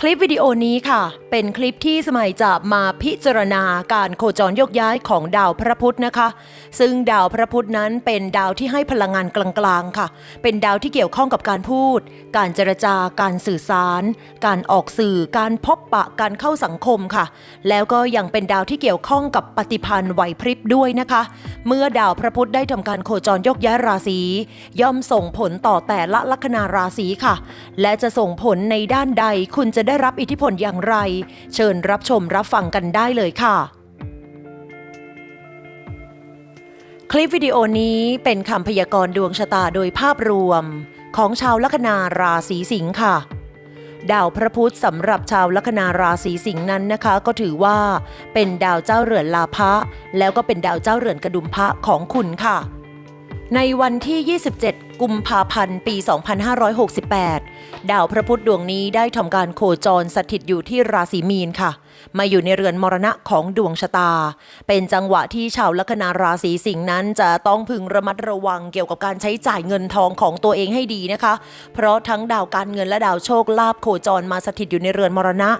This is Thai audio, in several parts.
คลิปวิดีโอนี้ค่ะ เป็นคลิปที่สมัยจะมาพิจารณาการโคจรโยกย้ายของดาวพระพุธนะคะ ซึ่งดาวพระพุธนั้นเป็นดาวที่ให้พลังงานกลางๆค่ะ เป็นดาวที่เกี่ยวข้องกับการพูด การเจรจาการสื่อสาร การออกสื่อ การพบปะการเข้าสังคมค่ะ แล้วก็ยังเป็นดาวที่เกี่ยวข้องกับปฏิพันธ์ไหวพริบด้วยนะคะ เมื่อดาวพระพุธได้ทำการโคจรโยกย้ายราศีย่อมส่งผลต่อแต่ละลัคนาราศีค่ะ และจะส่งผลในด้านใดคุณจะได้รับอิทธิพลอย่างไร เชิญรับชมรับฟังกันได้เลยค่ะ คลิปวิดีโอนี้เป็นคำพยากรณ์ดวงชะตาโดยภาพรวม ของชาวลัคนาราศีสิงค์ค่ะดาวพระพุธสำหรับชาวลัคนาราศีสิงห์นั้นนะคะ ก็ถือว่าเป็นดาวเจ้าเรือนลาภะแล้วก็เป็นดาวเจ้าเรือนกระดุมพระของคุณค่ะ ในวันที่ 27กุมภาพันธ์ ปี 2568 ดาวพระพุธดวงนี้ได้ทำการโคจรสถิตอยู่ที่ราศีมีนค่ะ มาอยู่ในเรือนมรณะของดวงชะตา เป็นจังหวะที่ชาวลัคนาราศีสิงห์นั้น จะต้องพึงระมัดระวังเกี่ยวกับการใช้จ่ายเงินทองของตัวเองให้ดีนะคะ เพราะทั้งดาวการเงินและดาวโชคลาภโคจรมาสถิตอยู่ในเรือนมรณะ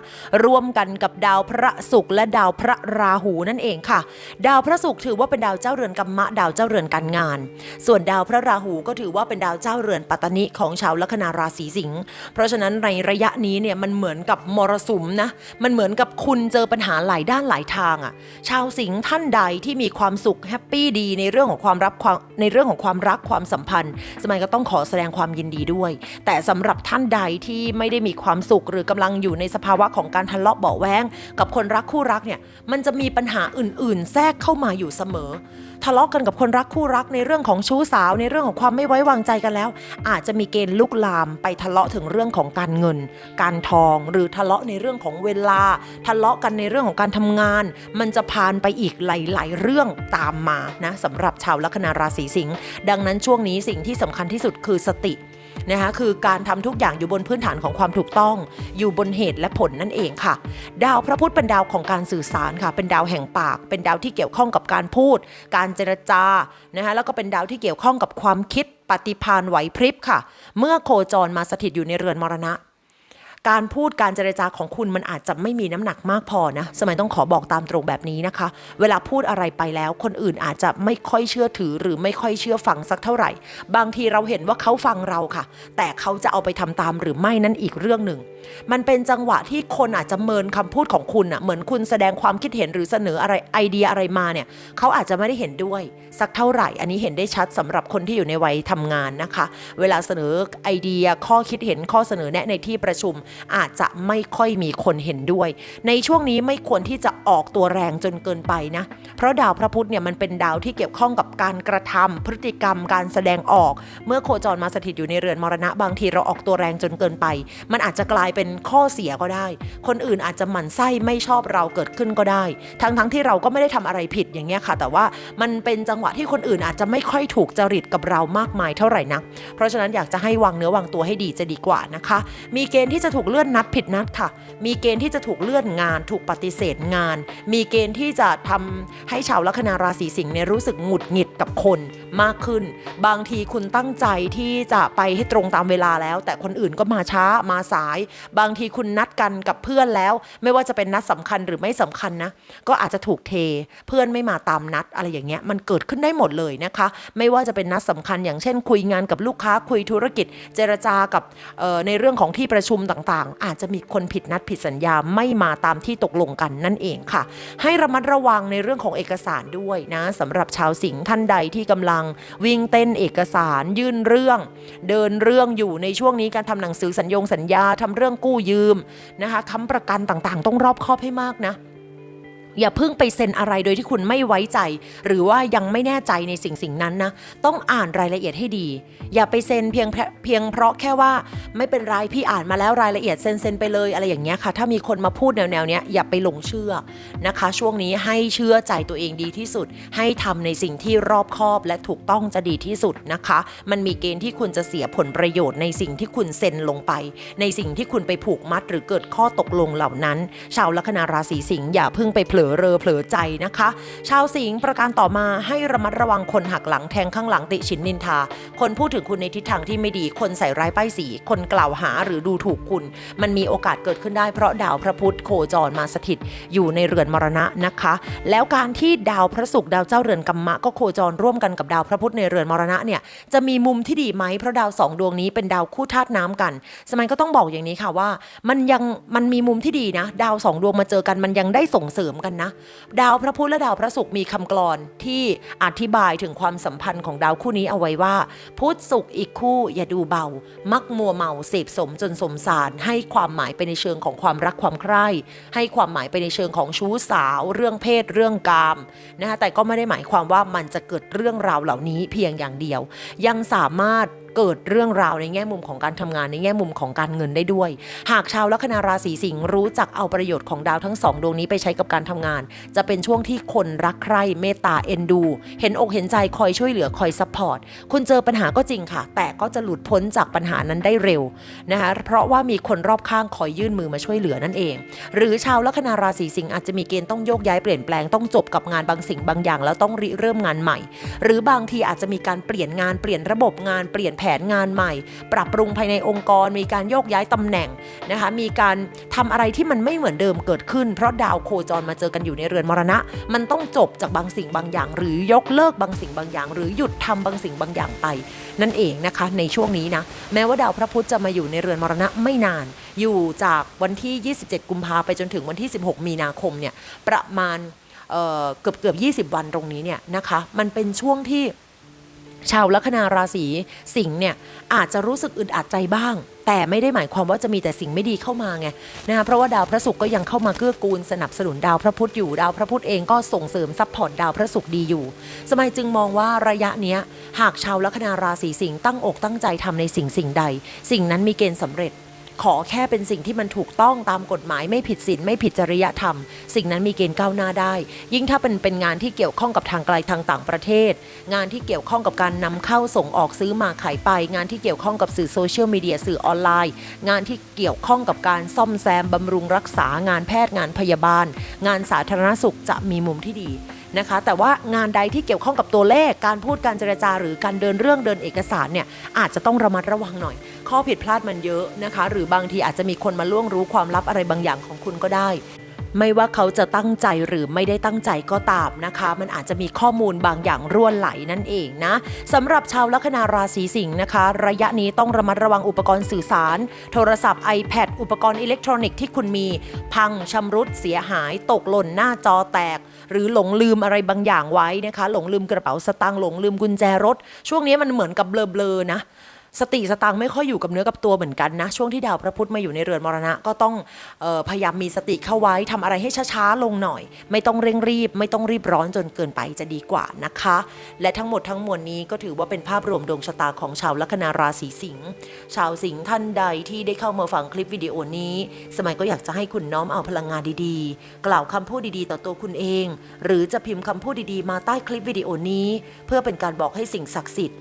ร่วมกันกับดาวพระศุกร์และดาวพระราหูนั่นเองค่ะ ดาวพระศุกร์ถือว่าเป็นดาวเจ้าเรือนกัมมะ ดาวเจ้าเรือนการงาน ส่วนดาวพระราหูก็ถือว่าเป็นดาวเจ้าเรือนปัตตนิของชาวลัคนาราศีสิงห์เพราะฉะนั้นในระยะนี้เนี่ยมันเหมือนกับมรสุมนะมันเหมือนกับคุณเจอปัญหาหลายด้านหลายทางอะ่ะชาวสิงห์ท่านใดที่มีความสุขแฮปปี้ดีในเรื่องของความรับความในเรื่องของความรักความสัมพันธ์ สมัยก็ต้องขอแสดงความยินดีด้วย แต่สำหรับท่านใดที่ไม่ได้มีความสุขหรือกำลังอยู่ในสภาวะของการทะเลาะเบาแวงกับคนรักคู่รักเนี่ยมันจะมีปัญหาอื่น ๆ แทรกเข้ามาอยู่เสมอ ทะเลาะกันกับคนรักคู่รักในเรื่องของชู้สาว ในเรื่องของความไม่ไว้วางใจกันแล้ว อาจจะมีเกณฑ์ลุกลามไปทะเลาะถึงเรื่องของการเงิน การทองหรือทะเลาะในเรื่องของเวลา ทะเลาะกันในเรื่องของการทำงาน มันจะพานไปอีกหลาย ๆ เรื่องตามมานะสำหรับชาวลัคนาราศีสิงห์ดังนั้นช่วงนี้สิ่งที่สำคัญที่สุดคือสติ นะคะคือการทำทุกอย่างอยู่บนพื้นฐานของความถูกต้อง อยู่บนเหตุและผลนั่นเองค่ะ ดาวพระพุธเป็นดาวของการสื่อสารค่ะ เป็นดาวแห่งปาก เป็นดาวที่เกี่ยวข้องกับการพูด การเจรจานะคะแล้วก็เป็นดาวที่เกี่ยวข้องกับความคิดปฏิพานไหวพริบค่ะ เมื่อโคจรมาสถิตอยู่ในเรือนมรณะ การพูดการเจรจาของคุณมันอาจจะไม่มีน้ำหนักมากพอนะสมัยต้องขอบอกตามตรงแบบนี้นะคะ เวลาพูดอะไรไปแล้ว คนอื่นอาจจะไม่ค่อยเชื่อถือ หรือไม่ค่อยเชื่อฟังสักเท่าไหร่ บางทีเราเห็นว่าเขาฟังเราค่ะ แต่เขาจะเอาไปทำตามหรือไม่นั่นอีกเรื่องหนึ่ง มันเป็นจังหวะที่คนอาจจะเมินคำพูดของคุณอะเหมือนคุณแสดงความคิดเห็นหรือเสนออะไรไอเดียอะไรมาเนี่ยเขาอาจจะไม่ได้เห็นด้วย สักเท่าไหร่ อันนี้เห็นได้ชัดสำหรับคนที่อยู่ในวัยทำงานนะคะ เวลาเสนอไอเดียข้อคิดเห็นข้อเสนอแนะในที่ประชุม อาจจะไม่ค่อยมีคนเห็นด้วย ในช่วงนี้ไม่ควรที่จะออกตัวแรงจนเกินไปนะ เพราะดาวพระพุธเนี่ยมันเป็นดาวที่เกี่ยวข้องกับการกระทำพฤติกรรม การแสดงออก เมื่อโคจรมาสถิตอยู่ในเรือนมรณะบางทีเราออกตัวแรงจนเกินไป มันอาจจะกลายเป็นข้อเสียก็ได้ คนอื่นอาจจะหมั่นไส้ไม่ชอบเราเกิดขึ้นก็ได้ ทั้งๆที่เราก็ไม่ได้ทำอะไรผิดอย่างเงี้ยค่ะ แต่ว่ามันเป็นจังหวะที่คนอื่นอาจจะไม่ค่อยถูกจริตกับเรามากมายเท่าไหร่นักเพราะฉะนั้นอยากจะให้วางเนื้อวางตัวให้ดีจะดีกว่านะคะ มีเกณฑ์ที่จะถูกเลื่อนนัดผิดนัดค่ะ มีเกณฑ์ที่จะถูกเลื่อนงาน ถูกปฏิเสธงาน มีเกณฑ์ที่จะทำให้ชาวลัคนาราศีสิงห์เนี่ยรู้สึกหงุดหงิดกับคนมากขึ้น บางทีคุณตั้งใจที่จะไปให้ตรงตามเวลาแล้ว แต่คนอื่นก็มาช้ามาสายบางทีคุณนัดกันกับเพื่อนแล้ว ไม่ว่าจะเป็นนัดสำคัญหรือไม่สำคัญนะ ก็อาจจะถูกเทเพื่อนไม่มาตามนัดอะไรอย่างเงี้ยมันเกิดขึ้นได้หมดเลยนะคะ ไม่ว่าจะเป็นนัดสำคัญ อย่างเช่น คุยงานกับลูกค้าคุยธุรกิจ เจรจากับในเรื่องของที่ประชุมต่างๆ อาจจะมีคนผิดนัดผิดสัญญาไม่มาตามที่ตกลงกันนั่นเองค่ะ ให้ระมัดระวังในเรื่องของเอกสารด้วยนะสำหรับชาวสิงห์ท่านใดที่กำลังวิ่งเต้นเอกสารยื่นเรื่อง เดินเรื่องอยู่ในช่วงนี้การทำหนังสือสัญญงสัญญาทำเรื่องรื่องกู้ยืมนะคะค้ำประกันต่างๆ ต้องรอบคอบให้มากนะ อย่าเพิ่งไปเซ็นอะไรโดยที่คุณไม่ไว้ใจ หรือว่ายังไม่แน่ใจในสิ่งสิ่งนั้นนะ ต้องอ่านรายละเอียดให้ดี อย่าไปเซ็นเพียงเพียงเพราะแค่ว่าไม่เป็นไรพี่อ่านมาแล้วรายละเอียดเซ็นเซ็นไปเลยอะไรอย่างเงี้ยค่ะ ถ้ามีคนมาพูดแนวแนวเนี้ยอย่าไปหลงเชื่อนะคะ ช่วงนี้ให้เชื่อใจตัวเองดีที่สุด ให้ทำในสิ่งที่รอบคอบและถูกต้องจะดีที่สุดนะคะ มันมีเกณฑ์ที่คุณจะเสียผลประโยชน์ในสิ่งที่คุณเซ็นลงไป ในสิ่งที่คุณไปผูกมัดหรือเกิดข้อตกลงเหล่านั้น ชาวลัคนาราศีสิงห์อย่าเพิ่งไปเผลลอเรอเผลอใจนะคะ ชาวสิงห์ประการต่อมาให้ระมัดระวังคนหักหลังแทงข้างหลังติชินนินทา คนพูดถึงคุณในทิศทางที่ไม่ดี คนใส่ร้ายป้ายสี คนกล่าวหาหรือดูถูกคุณ มันมีโอกาสเกิดขึ้นได้เพราะดาวพระพุธโคจรมาสถิต อยู่ในเรือนมรณะนะคะ แล้วการที่ดาวพระศุกร์ดาวเจ้าเรือนกัมมะก็โคจรร่วมกันกับดาวพระพุธในเรือนมรณะเนี่ยจะมีมุมที่ดีไหมเพราะดาวสองดวงนี้เป็นดาวคู่ธาตุน้ำกัน สมัยก็ต้องบอกอย่างนี้ค่ะว่า มันยังมันมีมุมที่ดีนะ ดาวสองดวงมาเจอกันมันยังได้ส่งเสริมกันนะ ดาวพระพุธและดาวพระศุกร์มีคำกลอนที่อธิบายถึงความสัมพันธ์ของดาวคู่นี้เอาไว้ว่า พุธศุกร์อีกคู่อย่าดูเบา มักมัวเมาเสพสมจนสมสาร ให้ความหมายไปในเชิงของความรักความใคร่ ให้ความหมายไปในเชิงของชู้สาว เรื่องเพศเรื่องกามนะคะแต่ก็ไม่ได้หมายความว่ามันจะเกิดเรื่องราวเหล่านี้เพียงอย่างเดียว ยังสามารถ เกิดเรื่องราวในแง่มุมของการทำงานในแง่มุมของการเงินได้ด้วย หากชาวลัคนาราศีสิงห์รู้จักเอาประโยชน์ของดาวทั้งสองดวงนี้ไปใช้กับการทำงาน จะเป็นช่วงที่คนรักใคร่เมตตาเอ็นดู เห็นอกเห็นใจคอยช่วยเหลือคอยซัพพอร์ตคุณเจอปัญหาก็จริงค่ะ แต่ก็จะหลุดพ้นจากปัญหานั้นได้เร็วนะคะเพราะว่ามีคนรอบข้างคอยยื่นมือมาช่วยเหลือนั่นเอง หรือชาวลัคนาราศีสิงห์อาจจะมีเกณฑ์ต้องโยกย้ายเปลี่ยนแปลงต้องจบกับงานบางสิ่งบางอย่าง แล้วต้องริเริ่มงานใหม่ หรือบางทีอาจจะมีการเปลี่ยนงานเปลี่ยนระบบงานเปลี่ยนผนงานใหม่ ปรับปรุงภายในองค์กร มีการโยกย้ายตำแหน่งนะคะ มีการทำอะไรที่มันไม่เหมือนเดิมเกิดขึ้น เพราะดาวโคจรมาเจอกันอยู่ในเรือนมรณะ มันต้องจบจากบางสิ่งบางอย่าง หรือยกเลิกบางสิ่งบางอย่าง หรือหยุดทำบางสิ่งบางอย่างไป นั่นเองนะคะในช่วงนี้นะแม้ว่าดาวพระพุธจะมาอยู่ในเรือนมรณะไม่นาน อยู่จากวันที่ 27 กุมภาไปจนถึงวันที่ 16 มีนาคมเนี่ยประมาณเเกือบเกือบ 20 วันตรงนี้เนี่ยนะคะ มันเป็นช่วงที่ ชาวลัคนาราศีสิงห์เนี่ยอาจจะรู้สึกอึดอัดใจบ้าง แต่ไม่ได้หมายความว่าจะมีแต่สิ่งไม่ดีเข้ามาไงนะคะเพราะว่าดาวพระศุกร์ก็ยังเข้ามาเกื้อกูลสนับสนุนดาวพระพุธอยู่ดาวพระพุธเองก็ส่งเสริมซัพพอร์ตดาวพระศุกร์ดีอยู่ สมัยจึงมองว่าระยะเนี้ยหากชาวลัคนาราศีสิงห์ตั้งอกตั้งใจทำในสิ่งสิ่งใด สิ่งนั้นมีเกณฑ์สำเร็จ ขอแค่เป็นสิ่งที่มันถูกต้องตามกฎหมายไม่ผิดศีลไม่ผิดจริยธรรม สิ่งนั้นมีเกณฑ์ก้าวหน้าได้ ยิ่งถ้าเป็นเป็นงานที่เกี่ยวข้องกับทางไกลทางต่างประเทศ งานที่เกี่ยวข้องกับการนำเข้าส่งออกซื้อมาขายไป งานที่เกี่ยวข้องกับสื่อโซเชียลมีเดียสื่อออนไลน์ งานที่เกี่ยวข้องกับการซ่อมแซมบำรุงรักษางานแพทย์งานพยาบาล งานสาธารณสุขจะมีมุมที่ดี นะคะ แต่ว่างานใดที่เกี่ยวข้องกับตัวเลขการพูดการเจรจา หรือการเดินเรื่องเดินเอกสารเนี่ยอาจจะต้องระมัดระวังหน่อย ข้อผิดพลาดมันเยอะนะคะ หรือบางทีอาจจะมีคนมาล่วงรู้ความลับอะไรบางอย่างของคุณก็ได้ ไม่ว่าเขาจะตั้งใจหรือไม่ได้ตั้งใจก็ตามนะคะ มันอาจจะมีข้อมูลบางอย่างร่วนไหลนั่นเองนะสำหรับชาวลัคนาราศีสิงห์นะคะ ระยะนี้ต้องระมัดระวังอุปกรณ์สื่อสาร โทรศัพท์ iPad อุปกรณ์อิเล็กทรอนิกส์ที่คุณมี พังชำรุดเสียหายตกหล่นหน้าจอแตก หรือหลงลืมอะไรบางอย่างไว้นะคะ หลงลืมกระเป๋าสตางค์หลงลืมกุญแจรถ ช่วงนี้มันเหมือนกับเบลอๆนะ สติสตังไม่ค่อยอยู่กับเนื้อกับตัวเหมือนกันนะ ช่วงที่ดาวพระพุธมาอยู่ในเรือนมรณะ ก็ต้องออพยายามมีสติเข้าไว้ทำอะไรให้ช้าๆลงหน่อย ไม่ต้องเร่งรีบ ไม่ต้องรีบร้อนจนเกินไปจะดีกว่านะคะ และทั้งหมดทั้งมวลนี้ก็ถือว่าเป็นภาพรวมดวงชะตาของชาวลัคนาราศีสิงห์ชาวสิงห์ท่านใดที่ได้เข้ามาฟังคลิปวิดีโอนี้ สมัยก็อยากจะให้คุณน้อมเอาพลังงานดีๆ กล่าวคำพูดดีๆ ต่อตัวคุณเอง หรือจะพิมพ์คำพูดดีๆ มาใต้คลิปวิดีโอนี้ เพื่อเป็นการบอกให้สิ่งศักดิ์สิทธิ์